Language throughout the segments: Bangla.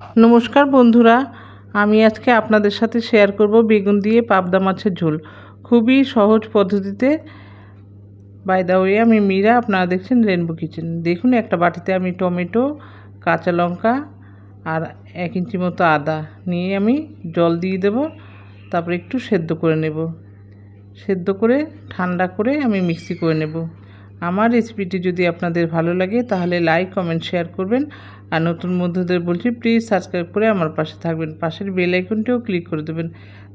নমস্কার বন্ধুরা, আমি আজকে আপনাদের সাথে শেয়ার করব বেগুন দিয়ে পাবদা মাছের ঝোল। খুবই সহজ পদ্ধতিতে বাই দা ওয়ে আমি মীরা, আপনারা দেখছেন রেনবো কিচেন দেখুন, একটা বাটিতে আমি টমেটো, কাঁচা লঙ্কা আর এক ইঞ্চি মতো আদা নিয়ে আমি জল দিয়ে দেব, তারপর একটু সেদ্ধ করে নেব। সেদ্ধ করে, ঠান্ডা করে আমি মিক্সি করে নেব। আমার রেসিপিটি যদি আপনাদের ভালো লাগে, তাহলে লাইক কমেন্ট শেয়ার করবেন। আর নতুন বন্ধুদের বলছি প্লিজ সাবস্ক্রাইব করে আমার পাশে থাকবেন। পাশের বেল আইকনটিও ক্লিক করে দেবেন।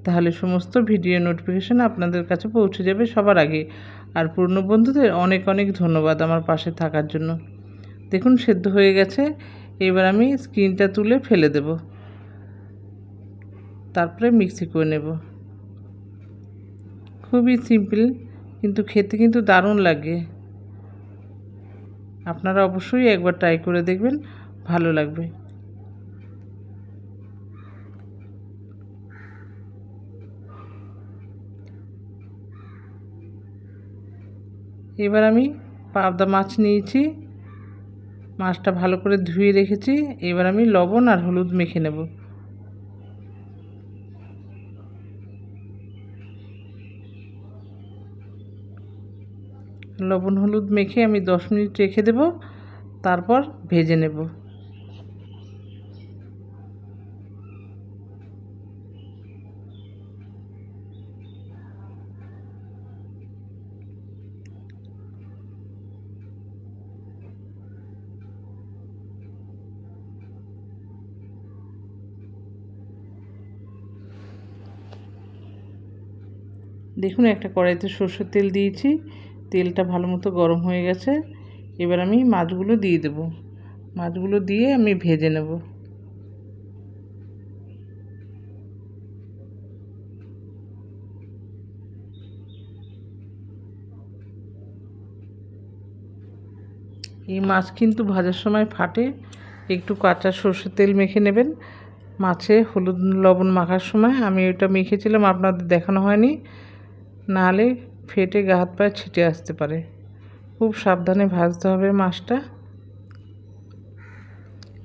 তাহলে সমস্ত ভিডিও নোটিফিকেশান আপনাদের কাছে পৌঁছে যাবে সবার আগে। আর পুরনো বন্ধুদের অনেক অনেক ধন্যবাদ আমার পাশে থাকার জন্য। দেখুন, সেদ্ধ হয়ে গেছে। এবার আমি স্ক্রিনটা তুলে ফেলে দেব। তারপরে মিক্সি করে নেব। খুবই সিম্পল কিন্তু খেতে কিন্তু দারুণ লাগে। আপনারা অবশ্যই একবার ট্রাই করে দেখবেন, ভালো লাগবে। এবার আমি পাবদা মাছ নিয়েছি, মাছটা ভালো করে ধুয়ে রেখেছি, এবার আমি লবণ আর হলুদ মেখে নেব। লবণ, হলুদ মেখে আমি দশ মিনিট রেখে দেব। তারপর ভেজে নেব। দেখুন, একটা কড়াইতে সর্ষের তেল দিয়েছি। তেলটা ভালো মতো গরম হয়ে গেছে, এবার আমি মাছগুলো দিয়ে দেব। মাছগুলো দিয়ে আমি ভেজে নেব। এই মাছ কিন্তু ভাজার সময় ফাটে, একটু কাঁচা সর্ষের তেল মেখে নেবেন। মাছে হলুদ লবণ মাখার সময় আমি ওটা মেখেছিলাম, আপনাদের দেখানো হয়নি। নাহলে ফেটে গা হাত পায়ে ছিটে আসতে পারে। খুব সাবধানে ভাজতে হবে মাছটা।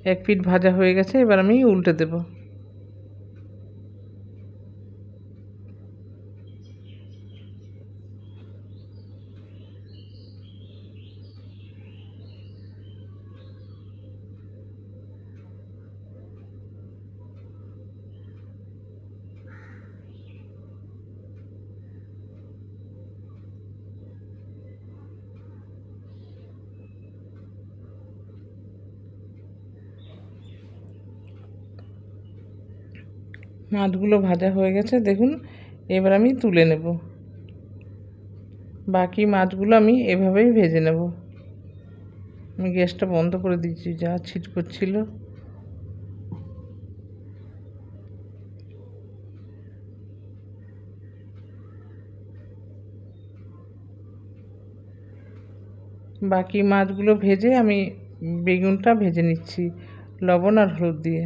এক পিঠ ভাজা হয়ে গেছে, এবার আমি উল্টে দেব। মাছগুলো ভাজা হয়ে গেছে, দেখুন, এবার আমি তুলে নেব। বাকি মাছগুলো আমি এভাবেই ভেজে নেব। আমি গ্যাসটা বন্ধ করে দিচ্ছি যা ছিট করছিল বাকি মাছগুলো ভেজে আমি বেগুনটা ভেজে নিচ্ছি, লবণ আর হলুদ দিয়ে।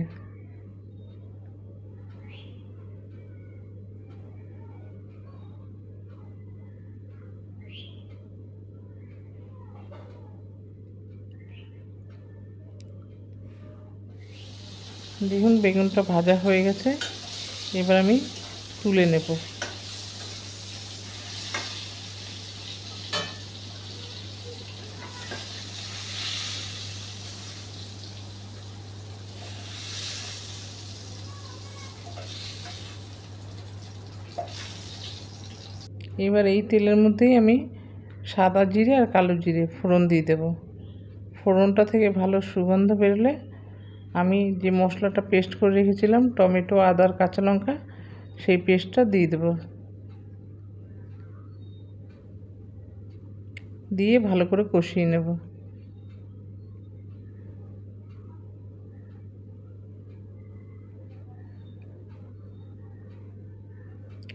দেখুন, বেগুনটা ভাজা হয়ে গেছে। এবার আমি তুলে নেব। এবার এই তেলের মধ্যেই আমি সাদা জিরে আর কালো জিরে ফোড়ন দিয়ে দেব। ফোড়নটা থেকে ভালো সুগন্ধ বেরোলে আমি যে মশলাটা পেস্ট করে রেখেছিলাম, টমেটো আদার কাঁচা লঙ্কা, সেই পেস্টটা দিয়ে দেব। দিয়ে ভালো করে কষিয়ে নেব।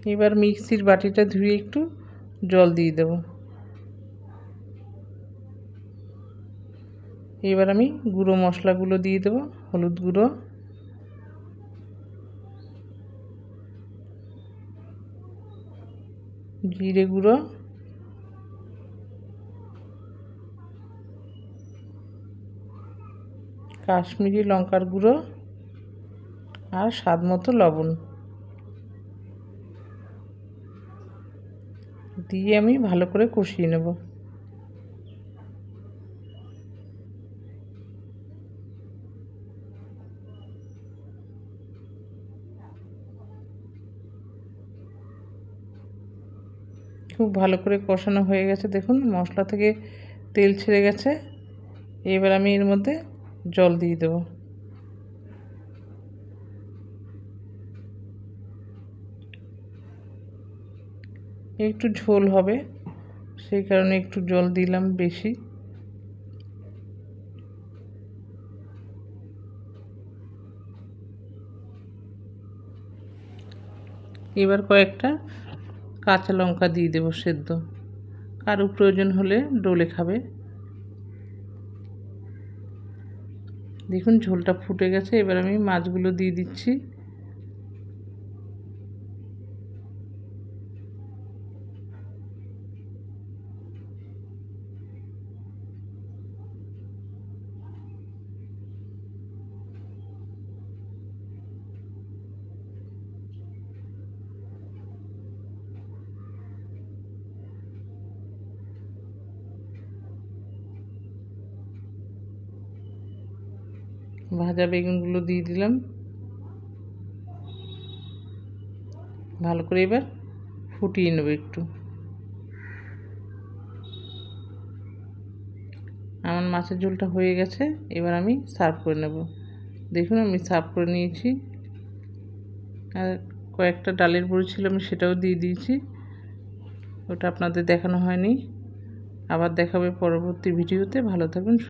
এবার মিক্সির বাটিটা ধুয়ে একটু জল দিয়ে দেবো। এবার আমি গুঁড়ো মশলাগুলো দিয়ে দেবো। হলুদ গুঁড়ো। জিরে গুঁড়ো। কাশ্মীরি লঙ্কার গুঁড়ো আর স্বাদ মতো লবণ। দিয়ে আমি ভালো করে কষিয়ে নেব। খুব ভালো করে কষানো হয়ে গেছে। দেখুন, মশলা থেকে তেল ছেড়ে গেছে। এবার আমি এর মধ্যে জল দিয়ে দেবো। একটু ঝোল হবে, সেই কারণে একটু জল দিলাম বেশি। এবার কয়েকটা কাঁচা লঙ্কা দিয়ে দেবো সেদ্ধ। কারও প্রয়োজন হলে ডোলে খাবে। দেখুন ঝোলটা ফুটে গেছে, এবার আমি মাছগুলো দিয়ে দিচ্ছি। ভাজা বেগুনগুলো দিয়ে দিলাম। ভালো করে এবার ফুটিয়ে নেব একটু। আমার মাছের ঝোলটা হয়ে গেছে, এবার আমি সার্ভ করে নেব। দেখুন, আমি সার্ভ করে নিয়েছি। আর কয়েকটা ডালের বড়ি ছিল, আমি সেটাও দিয়ে দিয়েছি। ওটা আপনাদের দেখানো হয়নি। আবার দেখাবে পরবর্তী ভিডিওতে। ভালো থাকুন